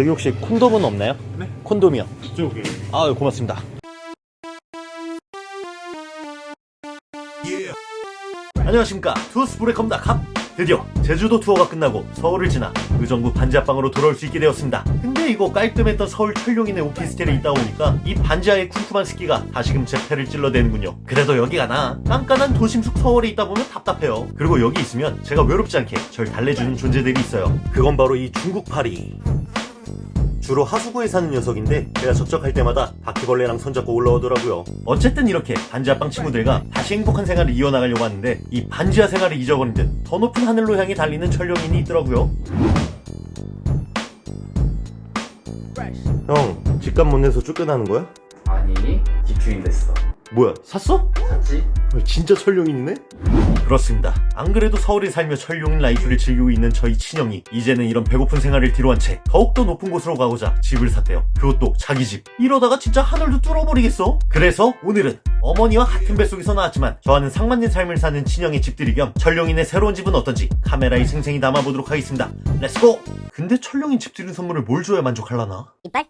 저기 혹시 콘돔은 없나요? 네? 콘돔이요. 이쪽에. 아 고맙습니다. 안녕하십니까. 투스브레컴다. 갑. 드디어 제주도 투어가 끝나고 서울을 지나 의정부 반지하방으로 돌아올 수 있게 되었습니다. 근데 이거 깔끔했던 서울 철룡이네 오피스텔에 있다 보니까 이 반지하의 쿰쿰한 습기가 다시금 제 폐를 찔러대는군요. 그래도 여기가 나 깐깐한 도심숙 서울에 있다 보면 답답해요. 그리고 여기 있으면 제가 외롭지 않게 절 달래주는 존재들이 있어요. 그건 바로 이 중국 파리 주로 하수구에 사는 녀석인데 제가 적적할 때마다 바퀴벌레랑 손잡고 올라오더라고요. 어쨌든 이렇게 반지하빵 친구들과 다시 행복한 생활을 이어나가려고 하는데 이 반지하 생활을 잊어버린 듯 더 높은 하늘로 향해 달리는 철령인이 있더라고요. 형, 집값 못 내서 쫓겨나는 거야? 아니 집주인 됐어 뭐야, 샀어? 샀지? 진짜 철룡이네? 그렇습니다. 안 그래도 서울에 살며 철룡인 라이프를 즐기고 있는 저희 친형이 이제는 이런 배고픈 생활을 뒤로한 채 더욱더 높은 곳으로 가고자 집을 샀대요. 그것도 자기 집. 이러다가 진짜 하늘도 뚫어버리겠어. 그래서 오늘은 어머니와 같은 뱃속에서 나왔지만 저와는 상반된 삶을 사는 친형의 집들이 겸 철룡인의 새로운 집은 어떤지 카메라에 생생히 담아보도록 하겠습니다. 렛츠고! 근데 철룡인 집들이 선물을 뭘 줘야 만족할라나? 이빨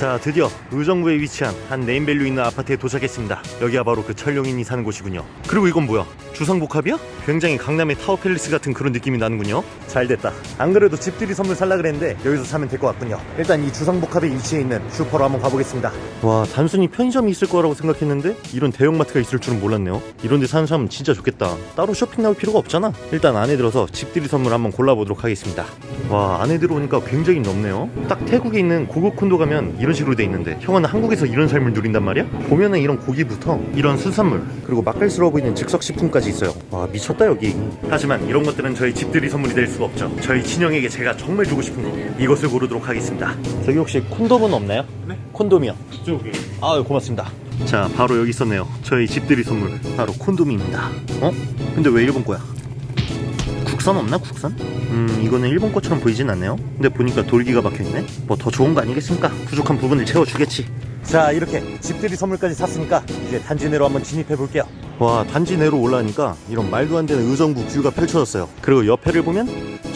자, 드디어 의정부에 위치한 한 네임밸류 있는 아파트에 도착했습니다. 여기가 바로 그 철룡인이 사는 곳이군요. 그리고 이건 뭐야? 주상복합이야? 굉장히 강남의 타워팰리스 같은 그런 느낌이 나는군요. 잘 됐다. 안 그래도 집들이 선물 살라 그랬는데 여기서 사면 될 것 같군요. 일단 이 주상복합에 위치해 있는 슈퍼로 한번 가보겠습니다. 와, 단순히 편의점이 있을 거라고 생각했는데 이런 대형마트가 있을 줄은 몰랐네요. 이런 데 사는 사람은 진짜 좋겠다. 따로 쇼핑 나올 필요가 없잖아. 일단 안에 들어서 집들이 선물 한번 골라보도록 하겠습니다. 와, 안에 들어오니까 굉장히 넓네요. 딱 태국에 있는 고급 콘도 가면 이런 식으로 돼 있는데 형은 한국에서 이런 삶을 누린단 말이야? 보면은 이런 고기부터 이런 순산물 그리고 맛깔스러워 보이는 즉석 식품까지 있어요. 와, 미쳤다 여기. 하지만 이런 것들은 저희 집들이 선물이 될 수가 없죠. 저희 친형에게 제가 정말 주고 싶은 거 이것을 고르도록 하겠습니다. 저기 혹시 콘돔은 없나요? 네? 콘돔이요. 이쪽에 아 고맙습니다. 자 바로 여기 있었네요. 저희 집들이 선물 바로 콘돔입니다. 어? 근데 왜 일본 거야? 국산 없나 국산? 음 이거는 일본 거처럼 보이진 않네요. 근데 보니까 돌기가 박혀있네. 뭐 더 좋은 거 아니겠습니까? 부족한 부분을 채워주겠지. 자 이렇게 집들이 선물까지 샀으니까 이제 단지 내로 한번 진입해 볼게요. 와 단지 내로 올라가니까 이런 말도 안 되는 의정부 뷰가 펼쳐졌어요. 그리고 옆에를 보면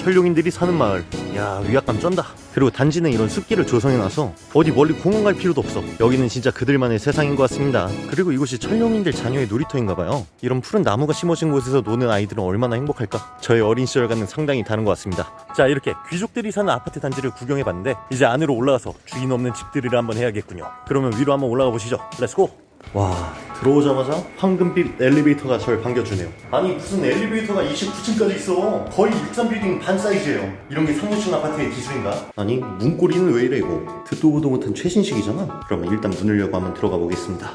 철룡인들이 사는 마을. 야 위압감 쩐다. 그리고 단지는 이런 숲길을 조성해놔서 어디 멀리 공원 갈 필요도 없어. 여기는 진짜 그들만의 세상인 것 같습니다. 그리고 이곳이 철룡인들 자녀의 놀이터인가봐요. 이런 푸른 나무가 심어진 곳에서 노는 아이들은 얼마나 행복할까? 저의 어린 시절과는 상당히 다른 것 같습니다. 자 이렇게 귀족들이 사는 아파트 단지를 구경해봤는데 이제 안으로 올라가서 주인 없는 집들이를 한번 해야겠군요. 그러면 위로 한번 올라가 보시죠. 렛츠고! 와 들어오자마자 황금빛 엘리베이터가 저를 반겨주네요. 아니 무슨 엘리베이터가 29층까지 있어. 거의 63빌딩 반 사이즈예요. 이런 게 상류층 아파트의 기술인가? 아니 문고리는 왜 이래 이거? 듣도 보도 못한 최신식이잖아. 그러면 일단 문을 열고 한번 들어가 보겠습니다.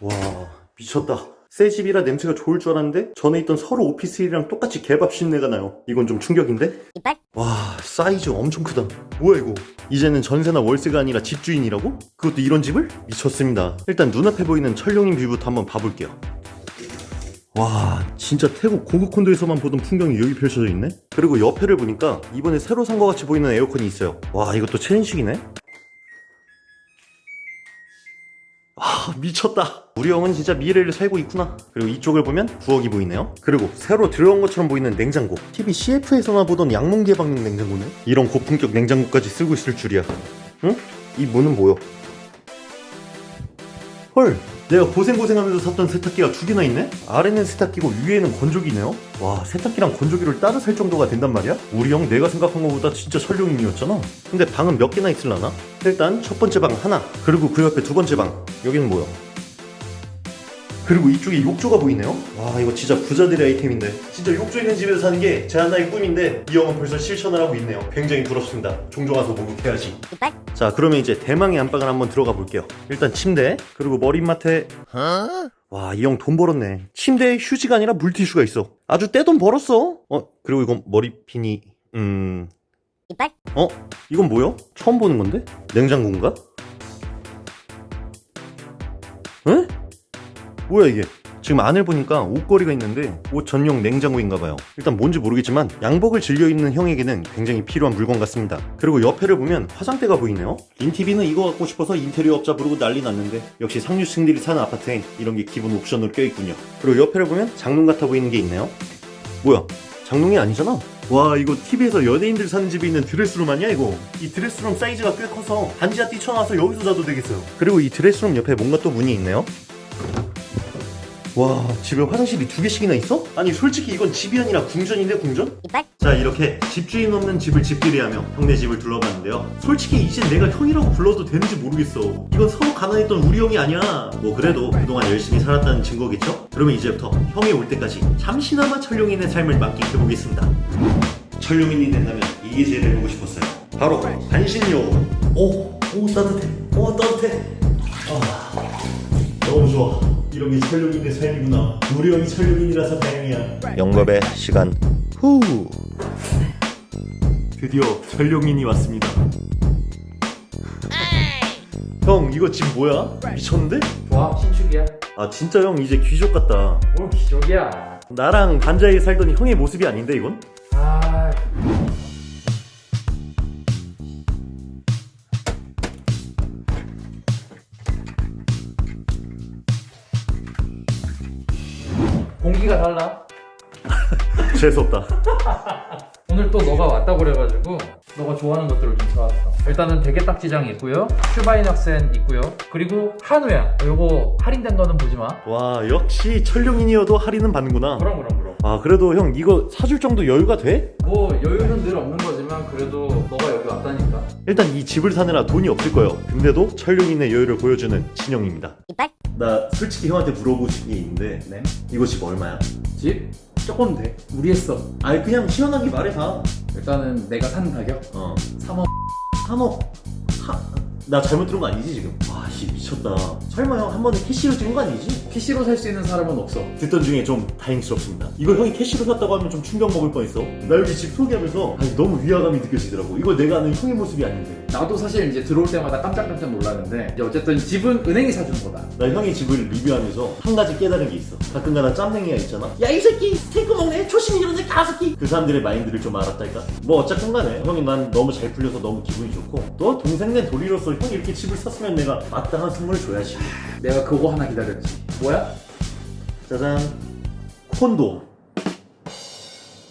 와 미쳤다 새 집이라 냄새가 좋을 줄 알았는데 전에 있던 서로 오피스텔이랑 똑같이 개밥 신내가 나요. 이건 좀 충격인데? 이빨? 와 사이즈 엄청 크다. 뭐야 이거? 이제는 전세나 월세가 아니라 집주인이라고? 그것도 이런 집을? 미쳤습니다. 일단 눈앞에 보이는 철룡인 뷰부터 한번 봐볼게요. 와 진짜 태국 고급 콘도에서만 보던 풍경이 여기 펼쳐져 있네? 그리고 옆에를 보니까 이번에 새로 산 것 같이 보이는 에어컨이 있어요. 와 이것도 최신식이네 아 미쳤다. 우리 형은 진짜 미래를 살고 있구나. 그리고 이쪽을 보면 부엌이 보이네요. 그리고 새로 들어온 것처럼 보이는 냉장고. TV CF에서나 보던 양문 개방용 냉장고네. 이런 고품격 냉장고까지 쓰고 있을 줄이야. 응? 이 문은 뭐야 헐 내가 고생고생하면서 샀던 세탁기가 두 개나 있네? 아래는 세탁기고 위에는 건조기네요? 와 세탁기랑 건조기를 따로 살 정도가 된단 말이야? 우리 형 내가 생각한 것보다 진짜 철룡인이었잖아 근데 방은 몇 개나 있을라나? 일단 첫 번째 방 하나 그리고 그 옆에 두 번째 방 여기는 뭐야? 그리고 이쪽에 욕조가 보이네요? 와 이거 진짜 부자들의 아이템인데 진짜 욕조 있는 집에서 사는 게 제 하나의 꿈인데 이 형은 벌써 실천을 하고 있네요 굉장히 부럽습니다 종종 와서 목욕해야지 이빨 자 그러면 이제 대망의 안방을 한번 들어가 볼게요 일단 침대 그리고 머리맡에 와 이 형 돈 벌었네 침대에 휴지가 아니라 물티슈가 있어 아주 떼돈 벌었어 어 그리고 이건 머리핀이 음... 이빨 어? 이건 뭐야? 처음 보는 건데? 냉장고인가? 에? 뭐야 이게 지금 안을 보니까 옷걸이가 있는데 옷 전용 냉장고인가 봐요. 일단 뭔지 모르겠지만 양복을 즐겨 입는 형에게는 굉장히 필요한 물건 같습니다. 그리고 옆에를 보면 화장대가 보이네요. 인티비는 이거 갖고 싶어서 인테리어 업자 부르고 난리 났는데 역시 상류층들이 사는 아파트엔 이런 게 기본 옵션으로 껴있군요. 그리고 옆에를 보면 장롱 같아 보이는 게 있네요. 뭐야? 장롱이 아니잖아. 와 이거 TV에서 연예인들 사는 집에 있는 드레스룸 아니야 이거? 이 드레스룸 사이즈가 꽤 커서 반지하 뛰쳐나와서 여기서 자도 되겠어요. 그리고 이 드레스룸 옆에 뭔가 또 문이 있네요. 와 집에 화장실이 두 개씩이나 있어? 아니 솔직히 이건 집이 아니라 궁전인데 궁전? 이빨? 자 이렇게 집주인 없는 집을 집들이하며 형네 집을 둘러봤는데요. 솔직히 이제 내가 형이라고 불러도 되는지 모르겠어. 이건 서로 가난했던 우리 형이 아니야. 뭐 그래도 그동안 열심히 살았다는 증거겠죠? 그러면 이제부터 형이 올 때까지 잠시나마 철룡인의 삶을 만끽해보겠습니다. 철룡인이 된다면 이게 제일 해보고 싶었어요. 바로 반신욕. 오, 오 따뜻해. 오 따뜻해. 아, 너무 좋아 이런 게 철룡인의 삶이구나. 우리 형이 철룡인이라서 다행이야. 영겁의 시간 후. 드디어 철룡인이 왔습니다. 형 이거 집 뭐야? 미쳤는데? 좋아 신축이야? 아 진짜 형 이제 귀족 같다. 뭘 기적이야. 나랑 반자에 살던 형의 모습이 아닌데 이건? 공기가 달라? 재수없다. 오늘 또 너가 왔다고 그래가지고 너가 좋아하는 것들을 좀 사왔어. 일단은 대게딱 지장 있고요. 슈바이낙센 있고요. 그리고 한우야. 요거 할인된 거는 보지마. 와 역시 철룡인이어도 할인은 받는구나. 그럼 그럼 그럼. 아 그래도 형 이거 사줄 정도 여유가 돼? 뭐 여유는 늘 없는 거지만 그래도 너가 여기 왔다니까. 일단 이 집을 사느라 돈이 없을 거예요. 근데도 철룡인의 여유를 보여주는 친형입니다. 이빨? 나 솔직히 형한테 물어보고 싶은 게 있는데 네? 이거 집 얼마야? 집? 조금 돼. 우리 했어. 아니 그냥 시원하게 말해 봐. 일단은 내가 산 가격? 어. 3억. 3억. 하... 나 잘못 들은 거 아니지 지금? 와씨 미쳤다. 설마 형 한 번에 캐시로 찍은 거 아니지? PC로 살 수 있는 사람은 없어. 듣던 중에 좀 다행스럽습니다. 이거 형이 캐시로 샀다고 하면 좀 충격 먹을 뻔했어. 나 여기 집 소개하면서 아니, 너무 위화감이 느껴지더라고. 이거 내가 아는 형의 모습이 아닌데 나도 사실 이제 들어올 때마다 깜짝깜짝 놀랐는데 이제 어쨌든 집은 은행이 사주는 거다. 나 형의 집을 리뷰하면서 한 가지 깨달은 게 있어. 가끔가다 짬냉이가 있잖아. 야 이 새끼 스테이크 먹네? 초심이 이런 새끼 가새끼. 그 사람들의 마인드를 좀 알았달까? 뭐 어쨌든 간에 형이 난 너무 잘 풀려서 너무 기분이 좋고 너 동생 된 도리로서 형이 이렇게 집을 샀으면 내가 마땅한 선물을 줘야지. 내가 그거 하나 기다렸지. 뭐야? 짜잔. 콘돔.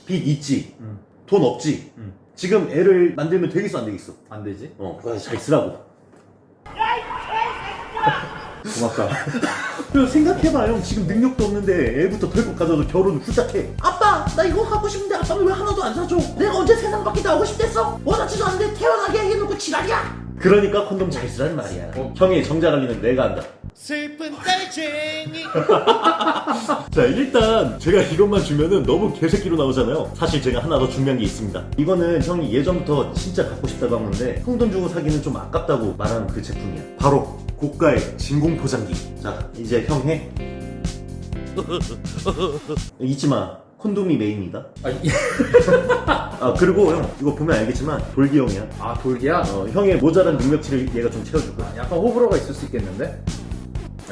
빚 있지? 응. 돈 없지? 응. 지금 애를 만들면 되겠어 안 되겠어? 안 되지? 어. 그거 잘 쓰라고. 고맙다. 그리고 생각해봐 형 지금 능력도 없는데 애부터 덜컥 가져도 결혼 후딱 해. 아빠 나 이거 하고 싶은데 아빠는 왜 하나도 안 사줘? 내가 언제 세상 밖에 나오고 싶댔어? 원하지도 않는데 태어나게 해놓고 지랄이야! 그러니까 콘돔 잘 쓰라는 말이야. 어. 형의 정자 관리는 내가 한다 슬픈 딸쟁이. 자 일단 제가 이것만 주면은 너무 개새끼로 나오잖아요. 사실 제가 하나 더 준비한 게 있습니다. 이거는 형이 예전부터 진짜 갖고 싶다고 한 건데 형 돈 주고 사기는 좀 아깝다고 말하는 그 제품이야. 바로 고가의 진공 포장기. 자 이제 형해. 잊지마. 콘돔이 메인이다. 아, 이- 아 그리고 형 이거 보면 알겠지만 돌기 형이야. 아 돌기야? 어, 형의 모자란 능력치를 얘가 좀 채워줄 거야. 약간 호불호가 있을 수 있겠는데?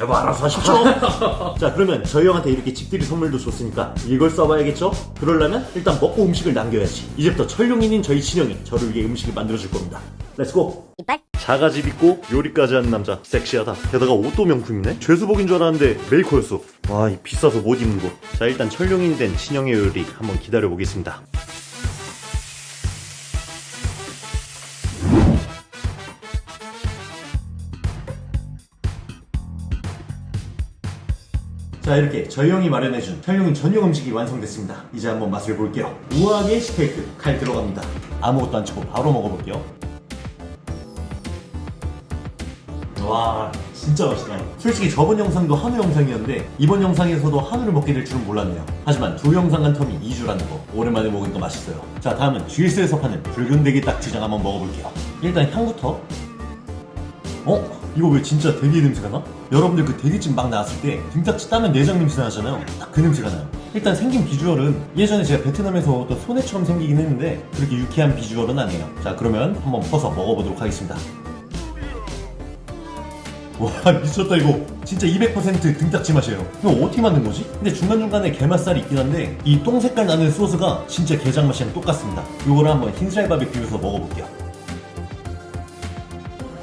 여보 알아서 하십시오. 자 그러면 저희 형한테 이렇게 집들이 선물도 줬으니까 이걸 써봐야겠죠? 그러려면 일단 먹고 음식을 남겨야지. 이제부터 철룡인인 저희 친형이 저를 위해 음식을 만들어줄 겁니다. 렛츠고 이빨? 자가집 있고 요리까지 하는 남자. 섹시하다. 게다가 옷도 명품이네. 죄수복인 줄 알았는데 메이커였어. 와 이 비싸서 못 입는 거자 일단 철룡인 된 친형의 요리 한번 기다려보겠습니다 자 이렇게 저희 형이 마련해준 철룡인 전용 음식이 완성됐습니다. 이제 한번 맛을 볼게요. 우아하게 스테이크 칼 들어갑니다. 아무것도 안 치고 바로 먹어볼게요. 와 진짜 맛있다. 솔직히 저번 영상도 한우 영상이었는데 이번 영상에서도 한우를 먹게 될 줄은 몰랐네요. 하지만 두 영상 한 텀이 2주라는 거. 오랜만에 먹으니까 맛있어요. 자 다음은 GS에서 파는 붉은 대게 딱지장 한번 먹어볼게요. 일단 향부터. 어? 이거 왜 진짜 대게 냄새가 나? 여러분들 그 대게찜 막 나왔을 때 등딱지 따면 내장 냄새 나잖아요. 딱 그 냄새가 나요. 일단 생긴 비주얼은 예전에 제가 베트남에서 어떤 소네처럼 생기긴 했는데 그렇게 유쾌한 비주얼은 아니에요. 자 그러면 한번 퍼서 먹어보도록 하겠습니다. 와 미쳤다 이거. 진짜 200% 등딱지 맛이에요. 이거 어떻게 만든 거지? 근데 중간중간에 게맛살이 있긴 한데 이 똥 색깔 나는 소스가 진짜 게장 맛이랑 똑같습니다. 이거를 한번 흰살 밥에 비벼서 먹어볼게요.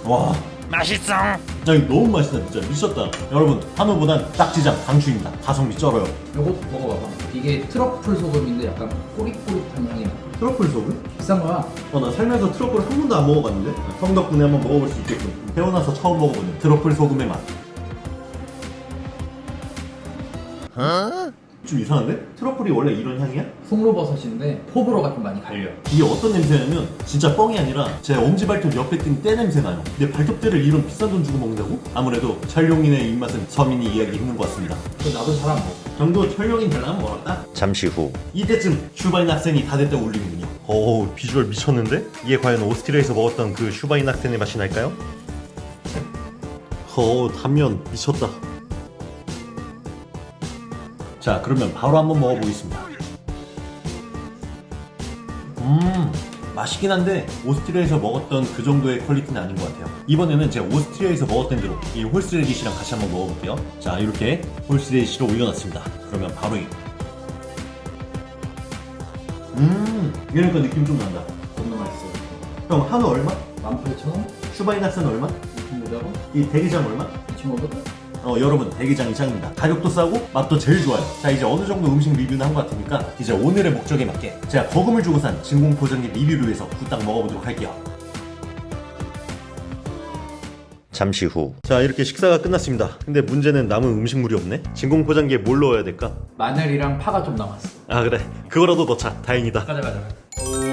와 맛있어. 야 이거 너무 맛있다 진짜 미쳤다 여러분 한우보단 딱지장 강추입니다 가성비 쩔어요 요거 먹어봐봐. 이게 트러플 소금인데 약간 꼬릿꼬릿한 향이 나. 트러플 소금? 비싼 거야. 어, 나 살면서 트러플 한 번도 안 먹어봤는데 형 덕분에 한번 먹어볼 수 있겠군 태어나서 처음 먹어보는 트러플 소금의 맛 좀 이상한데? 트러플이 원래 이런 향이야? 송로버섯인데 호불호가 좀 많이 갈려. 이게 어떤 냄새냐면 진짜 뻥이 아니라 제 엄지 발톱 옆에 낀때 냄새 나요 근데 발톱대를 이런 비싼 돈 주고 먹는다고? 아무래도 철룡인의 입맛은 서민이 이해하기 힘든 것 같습니다 그 나도 잘 안 먹어. 정도 철룡인 되려면 멀었다? 잠시 후. 이때쯤 슈바인 학생이 다 됐다고 울리는군요 오 비주얼 미쳤는데? 이게 과연 오스트리아에서 먹었던 그 슈바인 학생의 맛이 날까요? 어 단면 미쳤다 자 그러면 바로 한번 먹어보겠습니다 음 맛있긴 한데 오스트리아에서 먹었던 그 정도의 퀄리티는 아닌 것 같아요 이번에는 제가 오스트리아에서 먹었던 대로 이 홀스레디시랑 같이 한번 먹어볼게요 자 이렇게 홀스레디시를 올려놨습니다 그러면 바로 이 음, 이러니까 느낌 좀 난다. 겁나 맛있어. 형, 한우 얼마? 18,000원? 슈바인 학생 얼마? 2,500원? 이 대게장 얼마? 2,500원? 어 여러분 대게장이 짱입니다 가격도 싸고 맛도 제일 좋아요 자 이제 어느 정도 음식 리뷰는 한 것 같으니까 이제 오늘의 목적에 맞게 제가 거금을 주고 산 진공포장기 리뷰를 위해서 후딱 먹어보도록 할게요 잠시 후. 자 이렇게 식사가 끝났습니다. 근데 문제는 남은 음식물이 없네. 진공 포장기에 뭘 넣어야 될까? 마늘이랑 파가 좀 남았어. 아 그래 그거라도 넣자. 다행이다. 가자 가자.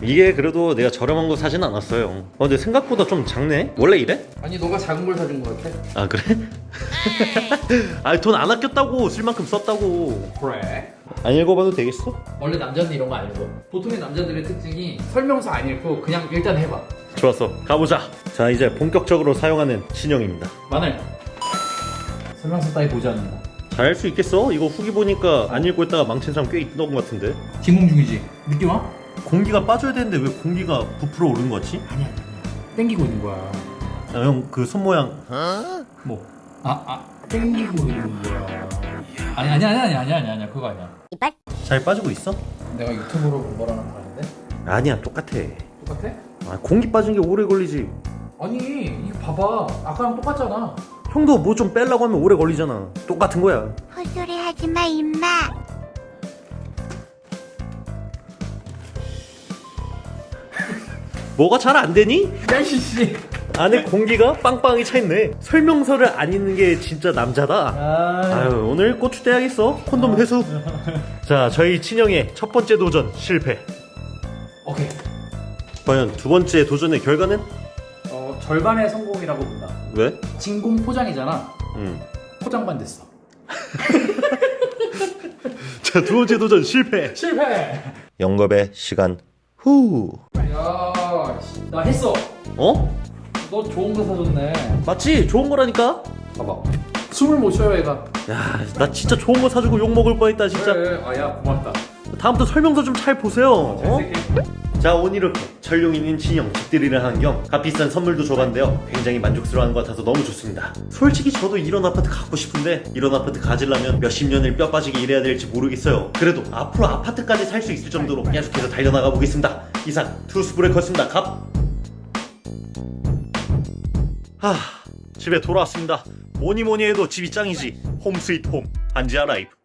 이게 그래도 내가 저렴한 거 사진 않았어요. 어, 근데 생각보다 좀 작네. 원래 이래? 아니 너가 작은 걸 사준 거 같아? 아 그래? 아돈 안 아꼈다고 쓸 만큼 썼다고. 그래. 안 읽어봐도 되겠어? 원래 남자는 이런 거 안 읽어. 보통의 남자들의 특징이 설명서 안 읽고 그냥 일단 해봐. 좋았어. 가보자. 자 이제 본격적으로 사용하는 신형입니다. 마늘. 설명서 따위 보지 않는다. 잘할 수 있겠어? 이거 후기 보니까 안 읽고 있다가 망친 사람 꽤 있던 것 같은데. 진공 중이지. 느낌 와? 공기가 빠져야 되는데 왜 공기가 부풀어 오른 거지? 아니야 아니야. 땡기고 있는 거야. 형 그 손 모양 뭐? 아 아. 땡기고 있는 거야. 아니 아니 아니 아니 아니 아니 아니 그거 아니야. 잘 빠지고 있어? 내가 유튜브로 본 거랑은 다른데? 아니야 똑같아. 똑같아? 아, 공기 빠진 게 오래 걸리지. 아니 이거 봐봐. 아까랑 똑같잖아. 형도 뭐 좀 빼려고 하면 오래 걸리잖아. 똑같은 거야. 헛소리 하지 마, 임마. 뭐가 잘 안 되니? 야이씨. 안에 공기가 빵빵하게 차 있네. 설명서를 안 읽는 게 진짜 남자다. 아. 아유 오늘 고추 떼야겠어. 콘돔 회수. 자 저희 친형의 첫 번째 도전 실패. 오케이. 과연 두 번째 도전의 결과는? 어 절반의 성공이라고 본다. 왜? 진공 포장이잖아. 음. 포장만 됐어. 자두 번째 도전 실패. 실패. 영겁의 시간 후. 야, 씨, 나 했어. 어? 너 좋은 거 사줬네. 맞지? 좋은 거라니까. 봐봐. 숨을 못 쉬어 얘가. 야, 나 진짜 좋은 거 사주고 욕 먹을 뻔했다 진짜. 그래. 아야 고맙다. 다음부터 설명서 좀 잘 보세요. 어? 잘생긴. 자 오늘 이렇게 철룡이는 친형 집들이를 한 겸 값비싼 선물도 줘봤는데요 굉장히 만족스러워하는 것 같아서 너무 좋습니다 솔직히 저도 이런 아파트 갖고 싶은데 이런 아파트 가지려면 몇십 년을 뼈 빠지게 일해야 될지 모르겠어요 그래도 앞으로 아파트까지 살 수 있을 정도로 계속해서 달려나가 보겠습니다 이상 투스브레이커였습니다. 갑. 하... 집에 돌아왔습니다. 뭐니 뭐니 해도 집이 짱이지. 홈 스위트 홈. 한지아 라이프